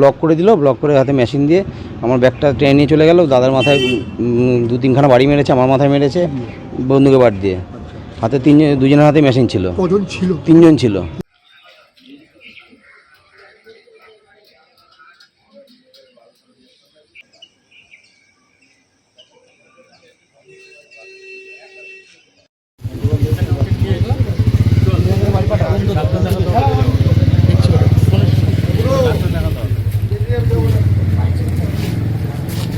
Block করে দিল block করে হাতে মেশিন দিয়ে আমার ব্যাগটা ট্রেনে নিয়ে চলে গেল। দাদার মাথায় দু তিনখানা বাড়ি মেরেছে আমার মাথায় মেরেছে বন্ধুকে বাট দিয়ে। হাতে তিনজন দুজনের হাতে মেশিন ছিল। কজন ছিল? তিনজন ছিল।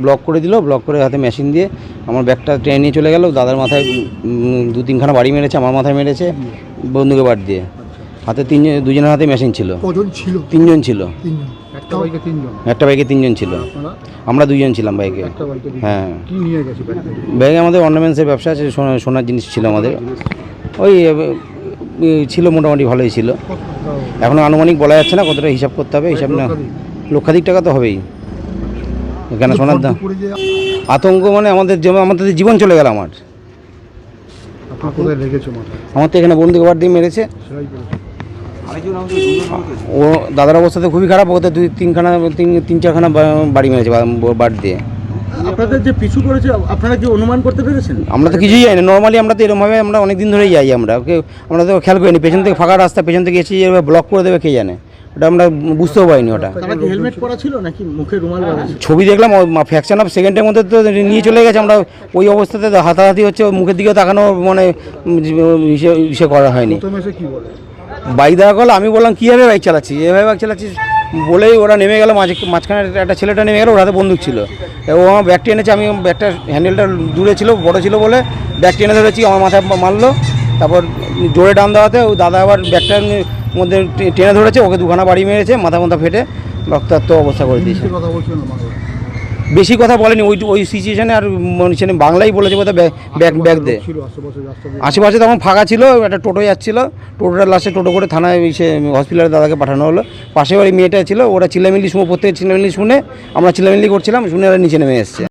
ব্লক করে দিল ব্লক করে হাতে মেশিন দিয়ে আমার ব্যাগটা ট্রেনে নিয়ে চলে গেল দাদার মাথায় দু তিনখানা বাড়ি মেরেছে আমার মাথায় মেরেছে বন্ধুকে বাট দিয়ে। হাতে তিনজন দুজনের হাতে মেশিন ছিল। ছিল? তিনজন ছিল। একটা বাইকে তিনজন? ছিল। আমরা দুজন ছিলাম বাইকে হ্যাঁ। কি নিয়ে গেছে ব্যাগটা ব্যাগে আমাদের অর্নামেন্টসের ব্যবসা আছে সোনা- সোনার জিনিস ছিল আমাদের। ওই ছিল মোটামুটি ভালোই ছিল। এখন আনুমানিক বলা যাচ্ছে না কতটা হিসাব করতে হবে হিসাব না লক্ষাধিক টাকা তো হবেই। এখানে সোনার দাম আতঙ্ক মানে আমাদের যেমন আমাদের জীবন চলে গেল আমার। আমার তো এখানে বন্ধুকে বার দিয়ে মেরেছে। ও দাদার অবস্থা তো খুবই খারাপ ওতে দুই তিনখানা তিন তিন চারখানা বাড়ি মেরেছে বা- বাট দিয়ে। আপনাদের যে পিছু করেছে আপনারা কি অনুমান করতে পেরেছেন? আমরা তো কিছুই যাই না। নর্মালি আমরা তো এরকমভাবে আমরা অনেক দিন ধরেই যাই আমরা। ওকে আমরা তো খেয়াল করিনি। পেছন থেকে ফাঁকা রাস্তা পেছন থেকে এসে ব্লক করে দেবে কে জানে? ওটা আমরা বুঝতেও পারিনি ওটা। হেলমেট পরা ছিল নাকি মুখে রুমাল ছবি দেখলাম ফ্যাকশন অফ সেকেন্ডের মধ্যে তো নিয়ে চলে গেছে আমরা ওই অবস্থাতে হাতাহাতি হচ্ছে মুখের দিকেও তাকানো মানে ইসে করা হয়নি। বাইক দেখা করল আমি বললাম কীভাবে বাইক চালাচ্ছি এভাবে বাইক চালাচ্ছিস? বলেই ওরা নেমে গেল মাঝে মাঝখানে একটা ছেলেটা নেমে গেল ওর হাতে বন্দুক ছিল। ও আমার ব্যাগটি এনেছে আমি ব্যাগটা হ্যান্ডেলটা দূরে ছিল বড় ছিল বলে ব্যাগটি এনে ধরেছি আমার মাথায় মারলো তারপর জোরে টান দেওয়াতে ও দাদা আবার ব্যাগটার মধ্যে টেনে ধরেছে ওকে দুখানা বাড়ি মেরেছে মাথা মাথা ফেটে রক্তাক্ত অবস্থা করে দিয়েছে। বেশি কথা বলেনি ওই ওই সিচুয়েশনে আর মানুষ বাংলাই বলেছে বোধহয় ব্যাগ ব্যাগ দে। দিয়ে। আশেপাশে তখন ফাঁকা ছিল একটা টোটো যাচ্ছিল টোটোটা লাস্টে টোটো করে থানায় সে হসপিটালে দাদাকে পাঠানো হলো। পাশে বাড়ি মেয়েটা ছিল ওরা চিল্লামিল্লি শুনে প্রত্যেকে চিল্লামিল্লি শুনে আমরা চিল্লামিল্লি করছিলাম শুনে ওরা নিচে নেমে এসছে।